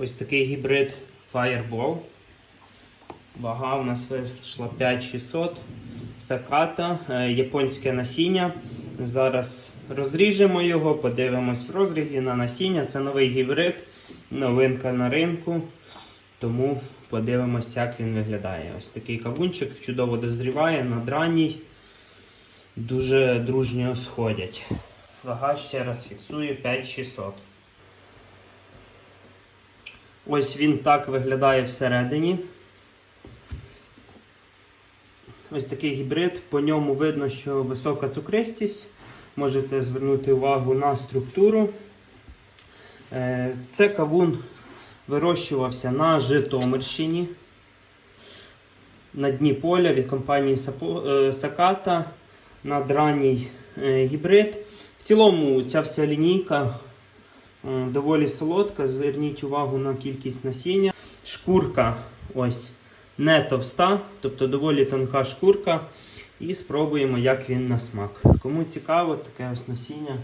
Ось такий гібрид Fireball. Вага у нас вийшла 5600. Саката, е, японське насіння. Зараз розріжемо його, подивимось в розрізі на насіння. Це новий гібрид, новинка на ринку. Тому подивимось, як він виглядає. Ось такий кавунчик чудово дозріває, надранній, дуже дружньо сходять. Вага ще раз фіксую 5600. Ось він так виглядає всередині. Ось такий гібрид. По ньому видно, що висока цукристість. Можете звернути увагу на структуру. Е, Це кавун вирощувався на Житомирщині. На дні поля від компанії е, Саката надранній е, гібрид. В цілому ця вся лінійка доволі солодка. Зверніть увагу на кількість насіння. Шкурка ось не товста, тобто доволі тонка шкурка. І спробуємо, як він на смак. Кому цікаво, таке ось насіння